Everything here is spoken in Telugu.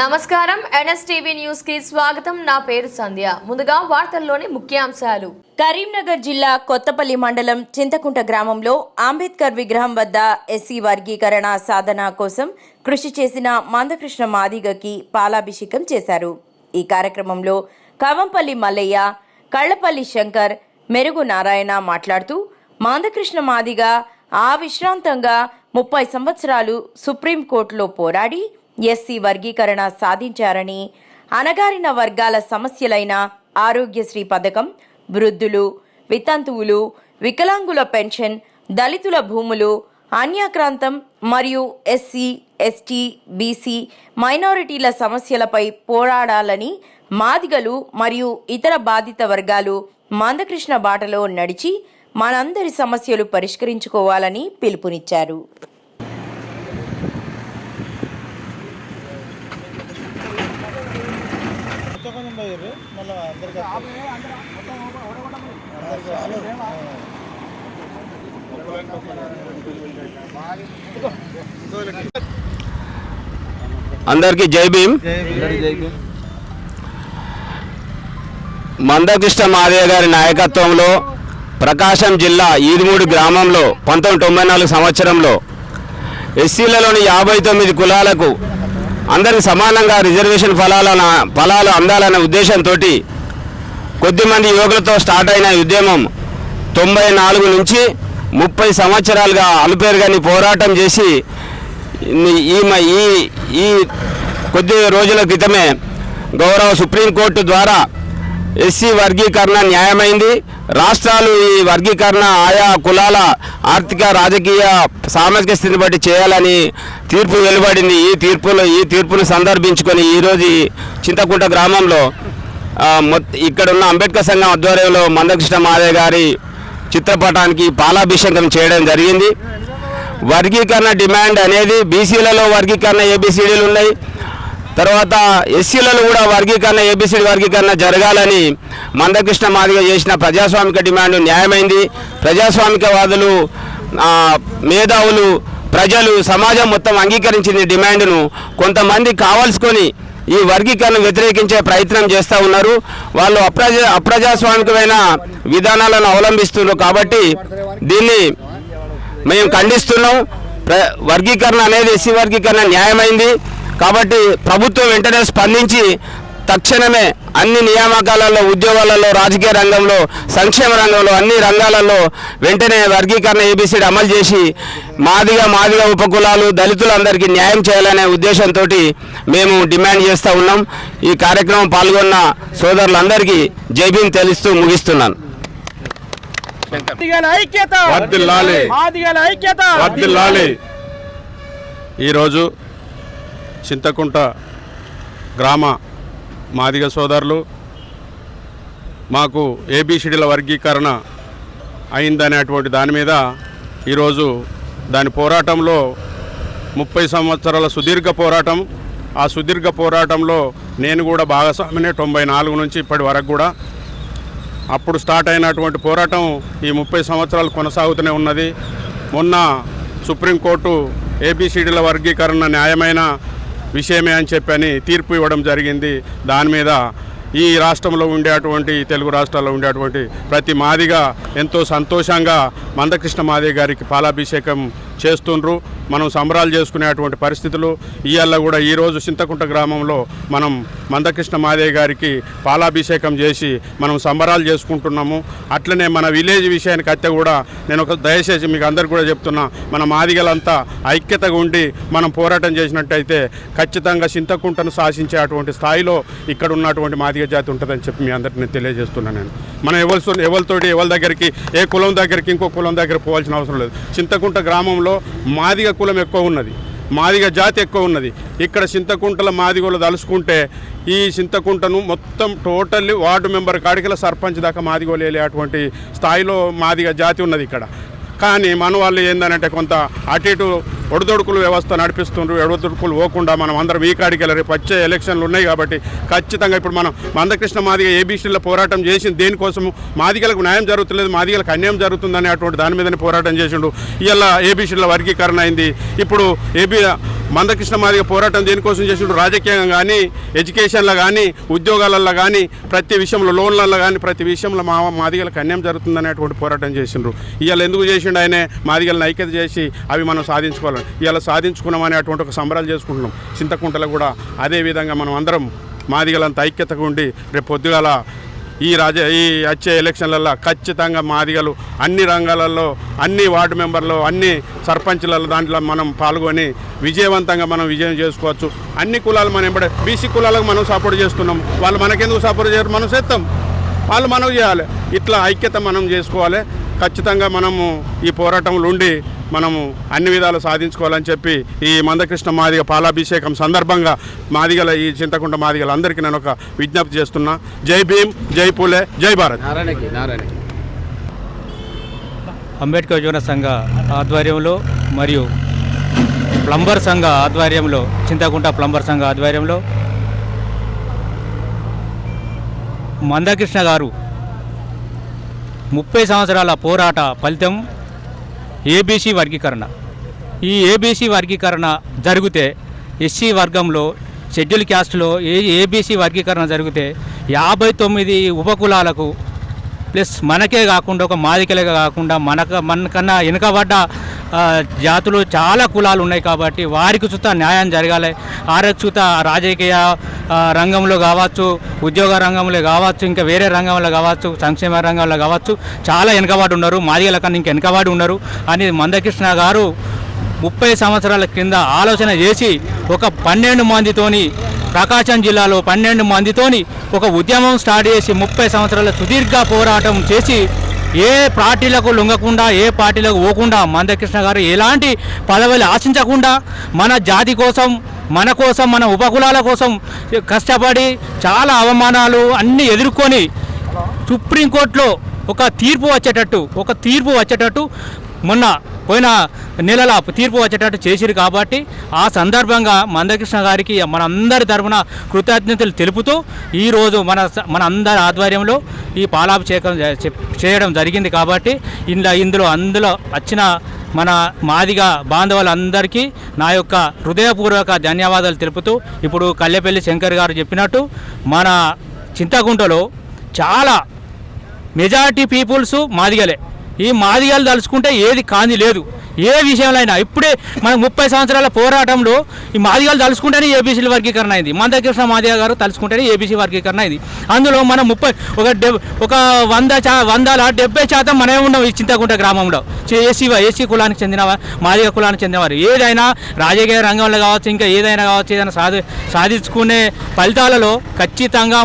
నమస్కారం. ఎన్ఎస్టీవీ న్యూస్కి స్వాగతం. నా పేరు సంధ్య. ముందుగా వార్తల్లోని ముఖ్యాంశాలు. కరీంనగర్ జిల్లా కొత్తపల్లి మండలం చింతకుంట గ్రామంలో అంబేద్కర్ విగ్రహం వద్ద ఎస్సీ వర్గీకరణ సాధన కోసం కృషి చేసిన మందకృష్ణ మాదిగకి పాలాభిషేకం చేశారు. ఈ కార్యక్రమంలో కవంపల్లి మల్లయ్య కళ్ళపల్లి శంకర్ మెరుగు నారాయణ మాట్లాడుతూ మందకృష్ణ మాదిగ ఆ విశ్రాంతంగా ముప్పై సంవత్సరాలు సుప్రీంకోర్టులో పోరాడి ఎస్సీ వర్గీకరణ సాధించారని అణగారిన వర్గాల సమస్యలైన ఆరోగ్యశ్రీ పథకం వృద్ధులు వితంతువులు వికలాంగుల పెన్షన్ దళితుల భూములు అన్యాక్రాంతం మరియు ఎస్సీ ఎస్టీ బీసీ మైనారిటీల సమస్యలపై పోరాడాలని మాదిగలు మరియు ఇతర బాధిత వర్గాలు మందకృష్ణ బాటలో నడిచి మనందరి సమస్యలు పరిష్కరించుకోవాలని పిలుపునిచ్చారు. పోయారు మళ్ళీ అందరికి అందరికీ జై భీమ్. మందకృష్ణ మాదయ్య గారి నాయకత్వంలో ప్రకాశం జిల్లా ఈదుమూడి గ్రామంలో పంతొమ్మిది తొంభై నాలుగు సంవత్సరంలో ఎస్సీలలోని యాభై తొమ్మిది కులాలకు అందరికి సమానంగా రిజర్వేషన్ ఫలాలను ఫలాలు అందాలనే ఉద్దేశంతో కొద్దిమంది యువకులతో స్టార్ట్ అయిన ఉద్యమం తొంభై నాలుగు నుంచి ముప్పై సంవత్సరాలుగా అలుపేరుగాని పోరాటం చేసి ఈ- మ- ఈ ఈ కొద్ది రోజుల క్రితమే గౌరవ సుప్రీంకోర్టు ద్వారా ఎస్సీ వర్గీకరణ న్యాయమైంది. రాష్ట్రాలు ఈ వర్గీకరణ ఆయా కులాల ఆర్థిక రాజకీయ సామాజిక స్థితిని బట్టి చేయాలని తీర్పు వెలువడింది. ఈ తీర్పులో ఈ తీర్పును సందర్భించుకొని ఈరోజు చింతకుంట గ్రామంలో ఇక్కడ ఉన్న అంబేద్కర్ సంఘం ఆధ్వర్యంలో మందకృష్ణ మాదయ్య గారి చిత్రపటానికి పాలాభిషేకం చేయడం జరిగింది. వర్గీకరణ డిమాండ్ అనేది బీసీలలో వర్గీకరణ ఏబిసిడీలు ఉన్నాయి. తర్వాత ఎస్సీలలో కూడా వర్గీకరణ ఏబిసిడి వర్గీకరణ జరగాలని మందకృష్ణ మాదిగ చేసిన ప్రజాస్వామిక డిమాండ్ న్యాయమైంది. ప్రజాస్వామికవాదులు మేధావులు ప్రజలు సమాజం మొత్తం అంగీకరించింది డిమాండ్ను కొంతమంది కావాల్సుకొని ఈ వర్గీకరణ వ్యతిరేకించే ప్రయత్నం చేస్తూ ఉన్నారు. వాళ్ళు అప్రజా అప్రజాస్వామికమైన విధానాలను అవలంబిస్తున్నారు కాబట్టి దీన్ని మేము ఖండిస్తున్నాం. వర్గీకరణ అనేది ఎస్సీ వర్గీకరణ న్యాయమైంది. కాబట్టి ప్రభుత్వం వెంటనే స్పందించి తక్షణమే అన్ని నియామకాలలో ఉద్యోగాలలో రాజకీయ రంగంలో సంక్షేమ రంగంలో అన్ని రంగాలలో వెంటనే వర్గీకరణ ఏబిసిడి అమలు చేసి మాదిగా మాదిగా ఉపకులాలు దళితులందరికీ న్యాయం చేయాలనే ఉద్దేశంతో మేము డిమాండ్ చేస్తూ ఉన్నాం. ఈ కార్యక్రమం పాల్గొన్న సోదరులందరికీ జైబీం తెలుస్తూ ముగిస్తున్నాను. ఈరోజు చింతకుంట గ్రామ మాదిగ సోదరులు మాకు ఏబిసిడీల వర్గీకరణ అయిందనేటువంటి దాని మీద ఈరోజు దాని పోరాటంలో ముప్పై సంవత్సరాల సుదీర్ఘ పోరాటం. ఆ సుదీర్ఘ పోరాటంలో నేను కూడా భాగస్వామినే తొంభై నాలుగు నుంచి ఇప్పటి వరకు కూడా. అప్పుడు స్టార్ట్ అయినటువంటి పోరాటం ఈ ముప్పై సంవత్సరాలు కొనసాగుతూనే ఉన్నది. మొన్న సుప్రీంకోర్టు ఏబిసిడీల వర్గీకరణ న్యాయమైన విషయమే అని చెప్పని తీర్పు ఇవ్వడం జరిగింది. దాని మీద ఈ రాష్ట్రంలో ఉండేటువంటి తెలుగు రాష్ట్రాల్లో ఉండేటువంటి ప్రతి మాదిగా ఎంతో సంతోషంగా మందకృష్ణ మాదే గారికి పాలాభిషేకం చేస్తుండ్రు. మనం సంబరాలు చేసుకునేటువంటి పరిస్థితులు ఇవాళ కూడా ఈరోజు చింతకుంట గ్రామంలో మనం మందకృష్ణ మాదేవి గారికి పాలాభిషేకం చేసి మనం సంబరాలు చేసుకుంటున్నాము. అట్లనే మన విలేజ్ విషయానికి అత్తే కూడా నేను ఒక దయచేసి మీకు అందరికి కూడా చెప్తున్నా మన మాదిగలంతా ఐక్యతగా ఉండి మనం పోరాటం చేసినట్టయితే ఖచ్చితంగా చింతకుంటను శాసించే అటువంటి స్థాయిలో ఇక్కడ ఉన్నటువంటి మాదిగ జాతి ఉంటుందని చెప్పి మీ అందరికీ నేను తెలియజేస్తున్నాను నేను. మనం ఎవరితో ఎవరితోటి ఎవరి దగ్గరికి ఏ కులం దగ్గరికి ఇంకో కులం దగ్గర పోవాల్సిన అవసరం లేదు. చింతకుంట గ్రామంలో మాదిగ కులం ఎక్కువ ఉన్నది మాదిగ జాతి ఎక్కువ ఉన్నది. ఇక్కడ చింతకుంటల మాదిగోళ్ళు తలుసుకుంటే ఈ చింతకుంటను మొత్తం టోటల్లీ వార్డు మెంబర్ కాడికల సర్పంచ్ దాకా మాదిగోలు అటువంటి స్థాయిలో మాదిగ జాతి ఉన్నది ఇక్కడ. కానీ మన వాళ్ళు ఏంటంటే కొంత అటు ఇటు ఒడిదొడుకుల వ్యవస్థ నడిపిస్తుండ్రు ఎడదొడుకులు పోకుండా మనం అందరం ఈ కాడికి వెళ్ళరు వచ్చే ఎలక్షన్లు ఉన్నాయి కాబట్టి ఖచ్చితంగా ఇప్పుడు మనం మందకృష్ణ మాదిగ ఏబీసీల పోరాటం చేసింది దేనికోసం మాదిగలకు న్యాయం జరుగుతులేదు మాదిగలకు అన్యాయం జరుగుతుందని అటువంటి దాని మీదనే పోరాటం చేసిండు. ఇలా ఏబీసీల వర్గీకరణ అయింది. ఇప్పుడు ఏబీ మందకృష్ణ మాదిగ పోరాటం దేనికోసం చేసిండు? రాజకీయంగా కానీ ఎడ్యుకేషన్లో కానీ ఉద్యోగాలలో కానీ ప్రతి విషయంలో లోన్లలో కానీ ప్రతి విషయంలో మా మాదిగలకు అన్యాయం జరుగుతుందనేటువంటి పోరాటం చేసిండ్రు. ఇవాళ ఎందుకు చేసిండు ఆయనే? మాదిగలను ఐక్యత చేసి అవి మనం సాధించుకోవాలి ఇలా సాధించుకున్నాం అనేటువంటి ఒక సంబరాలు చేసుకుంటున్నాం. చింతకుంటలో కూడా అదే విధంగా మనం అందరం మాదిగలంత ఐక్యతగా ఉండి రేపు పొద్దుగాల ఈ రాజ ఈ వచ్చే ఎలక్షన్లలో ఖచ్చితంగా మాదిగలు అన్ని రంగాలలో అన్ని వార్డు మెంబర్లు అన్ని సర్పంచ్లలో దాంట్లో మనం పాల్గొని విజయవంతంగా మనం విజయం చేసుకోవచ్చు. అన్ని కులాలు మనం ఎంబడే బీసీ కులాలకు మనం సపోర్ట్ చేస్తున్నాం. వాళ్ళు మనకెందుకు సపోర్ట్ చేయరు? మనం చేస్తాం వాళ్ళు మనం చేయాలి. ఇట్లా ఐక్యత మనం చేసుకోవాలి. ఖచ్చితంగా మనము ఈ పోరాటంలో ఉండి మనము అన్ని విధాలు సాధించుకోవాలని చెప్పి ఈ మందకృష్ణ మాదిగ పాలాభిషేకం సందర్భంగా మాదిగల ఈ చింతకుంట మాదిగల అందరికీ నేను ఒక విజ్ఞప్తి చేస్తున్నా. జై భీమ్ జై పూలే జై భారత్. అంబేద్కర్ యువన సంఘ ఆధ్వర్యంలో మరియు ప్లంబర్ సంఘ ఆధ్వర్యంలో చింతకుంట ప్లంబర్ సంఘ ఆధ్వర్యంలో మందకృష్ణ గారు ముప్పై సంవత్సరాల పోరాట ఫలితం ఏబీసీ వర్గీకరణ. ఈ ఏబీసీ వర్గీకరణ జరిగితే ఎస్సీ వర్గంలో షెడ్యూల్ క్యాస్ట్లో ఏ ఏబీసీ వర్గీకరణ జరిగితే యాభై తొమ్మిది ఉపకులాలకు ప్లస్ మనకే కాకుండా ఒక మాదికలే కాకుండా మనక మనకన్నా వెనుకబడ్డ జాతులు చాలా కులాలు ఉన్నాయి కాబట్టి వారికి చూత న్యాయం జరగాలి. ఆరోగ్య చూత రాజకీయ రంగంలో కావచ్చు ఉద్యోగ రంగంలో కావచ్చు ఇంకా వేరే రంగంలో కావచ్చు సంక్షేమ రంగంలో కావచ్చు చాలా వెనుకబాటు ఉన్నారు. మాదిగల కన్నా ఇంకా వెనుకబాటు ఉన్నారు. అని మందకృష్ణ గారు ముప్పై సంవత్సరాల కింద ఆలోచన చేసి ఒక పన్నెండు మందితోని ప్రకాశం జిల్లాలో పన్నెండు మందితోని ఒక ఉద్యమం స్టార్ట్ చేసి ముప్పై సంవత్సరాల సుదీర్ఘ పోరాటం చేసి ఏ పార్టీలకు లొంగకుండా ఏ పార్టీలకు పోకుండా మందకృష్ణ గారు ఎలాంటి పదవులు ఆశించకుండా మన జాతి కోసం మన కోసం మన ఉపకులాల కోసం కష్టపడి చాలా అవమానాలు అన్నీ ఎదుర్కొని సుప్రీంకోర్టులో ఒక తీర్పు వచ్చేటట్టు ఒక తీర్పు వచ్చేటట్టు మొన్న పోయిన నెలల తీర్పు వచ్చేటట్టు చేసిరు కాబట్టి ఆ సందర్భంగా మందకృష్ణ గారికి మన అందరి తరఫున కృతజ్ఞతలు తెలుపుతూ ఈరోజు మన మన అందరి ఆధ్వర్యంలో ఈ పాలాభిషేకం చేయడం జరిగింది కాబట్టి ఇందులో ఇందులో అందులో వచ్చిన మన మాదిగా బాంధవులందరికీ నా యొక్క హృదయపూర్వక ధన్యవాదాలు తెలుపుతూ ఇప్పుడు కల్లెపల్లి శంకర్ గారు చెప్పినట్టు మన చింతకుంటలో చాలా మెజారిటీ పీపుల్స్ మాదిగలే. ఈ మాదిగలు తలుచుకుంటే ఏది కాంది లేదు. ఏ విషయంలో అయినా ఇప్పుడే మన ముప్పై సంవత్సరాల పోరాటంలో ఈ మాదిగాలు తలుచుకుంటేనే ఏబీసీల వర్గీకరణ అయింది. మందకృష్ణ మాదిగా గారు తలుచుకుంటేనే ఏబీసీ వర్గీకరణ అయింది. అందులో మనం ముప్పై ఒక డెబ్ ఒక వంద చా వందల డెబ్బై శాతం మనమే ఉన్నాం ఈ చింతకుంట గ్రామంలో. ఏసీ ఏసీ కులానికి చెందిన మాదిగ కులానికి చెందినవారు. ఏదైనా రాజకీయ రంగంలో కావచ్చు ఇంకా ఏదైనా కావచ్చు ఏదైనా సాధి సాధించుకునే ఫలితాలలో ఖచ్చితంగా